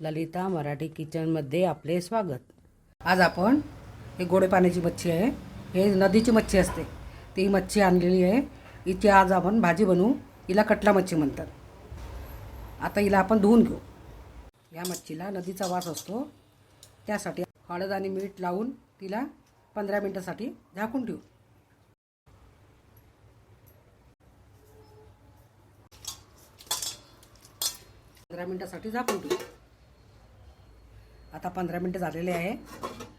ललिता मराठी किचनमध्ये आपले स्वागत. आज आपण हे गोडे पाण्याची मच्छी आहे. हे नदीची मच्छी असते. ती मच्छी आणलेली आहे. हिची आज आपण भाजी बनवू. हिला कटला मच्छी म्हणतात. आता हिला आपण धुवून घेऊ. या मच्छीला नदीचा वास असतो. त्यासाठी हळद आणि मीठ लावून तिला पंधरा मिनटासाठी झाकून ठेवू. पंधरा मिनटासाठी झाकून ठेवू. आता पंधरा मिनटं झालेले आहे.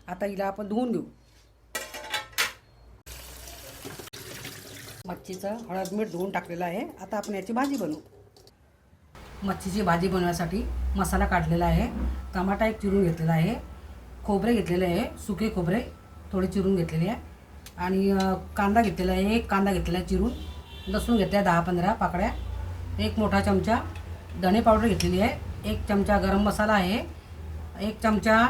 आता हिला आपण धुवून घेऊ. मच्छीचं हळद मीठ धुवून टाकलेलं आहे. आता आपण याची भाजी बनवू. मच्छीची भाजी बनवण्यासाठी मसाला काढलेला आहे. टमाटा एक चिरून घेतलेला आहे. खोबरे घेतलेले आहे. सुके खोबरे थोडे चिरून घेतलेले आहे. आणि कांदा घेतलेला आहे. एक कांदा घेतलेला आहे चिरून. लसूण घेतल्या दहा पंधरा पाकड्या एक मोठा चमचा धणे पावडर घेतलेली आहे. एक चमचा गरम मसाला आहे. एक चमचा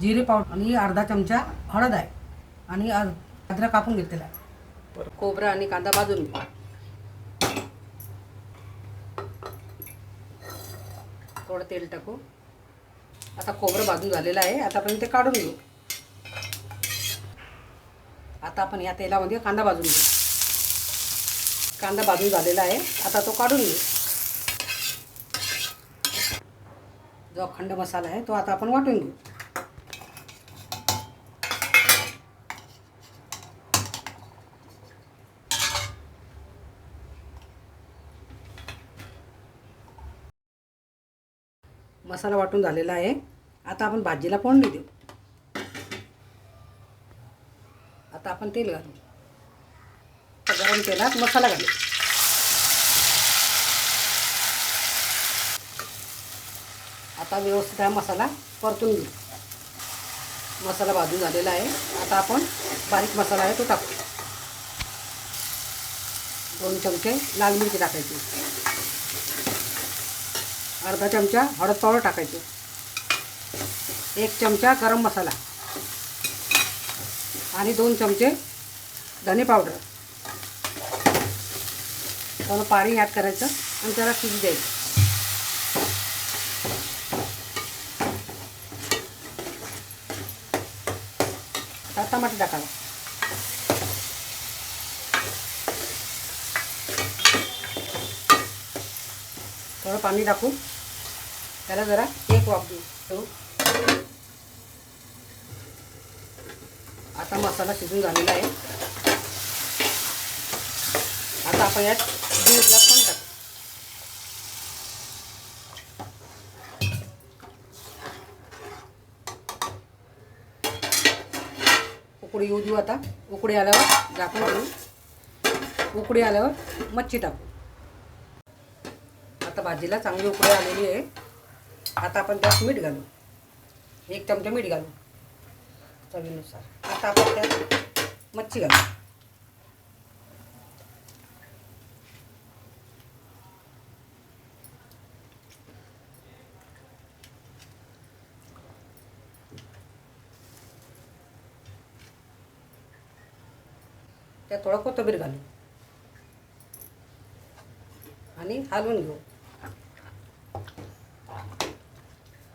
जिरे पावडर आणि अर्धा चमचा हळद आहे. आणि अ- अद्रक कापून घेतलेला आहे. खोबरं आणि कांदा भाजून घेऊ थोडं तेल टाकू. आता खोबरं भाजून झालेलं आहे. आता आपण ते काढून घेऊ. आता आपण या तेलामध्ये कांदा भाजून घेऊ. कांदा भाजून झालेला आहे. आता तो काढून घेऊ. जो अखंड मसाला आहे तो आता आपण वाटून घेऊ. मसाला वाटून झालेला आहे. आता आपण भाजीला फोडणी देऊ. आता आपण तेल घालू. गरम तेलात मसाला घालू. आता व्यवस्थित हा मसाला परतून घेऊ. मसाला भाजून झालेला आहे. आता आपण बारीक मसाला आहे तो टाकू. दोन चमचे लाल मिरची टाकायची. अर्धा चमचा हळद पावडर टाकायचे. एक चमचा गरम मसाला. आणि दोन चमचे धने पावडर. थोडं पाणी ॲड करायचं आणि त्याला शिजू द्यायचं. आता टमाटे टाकावं. थोडं पाणी टाकू त्याला जरा एक वापरू देऊ. ठेवू? आता मसाला शिजून झालेला आहे. आता आपण यात दीड ग्लास पाणी टाकू उकडी येऊ देऊ आता. उकडी आल्यावर झाकून देऊ उकडी आल्यावर मच्छी टाकू. आता भाजीला चांगली उकळी आलेली आहे. आता आपण त्यात मीठ घालू. एक चमचा मीठ घालू. चवीनुसार. आता आपण त्यात मच्छी घालू. त्यात थोडं कोथंबीर घालू आणि हलवून घेऊ.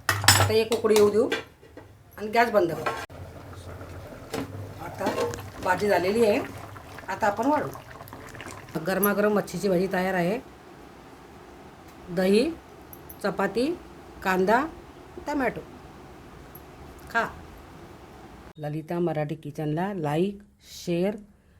आता एक उकडी येऊ देऊ आणि गॅस बंद करू. आता भाजी झालेली आहे. आता आपण वाढू. गरमागरम मच्छीची भाजी तयार आहे. दही चपाती कांदा टमॅटो. खा. ललिता मराठी किचनला लाईक शेअर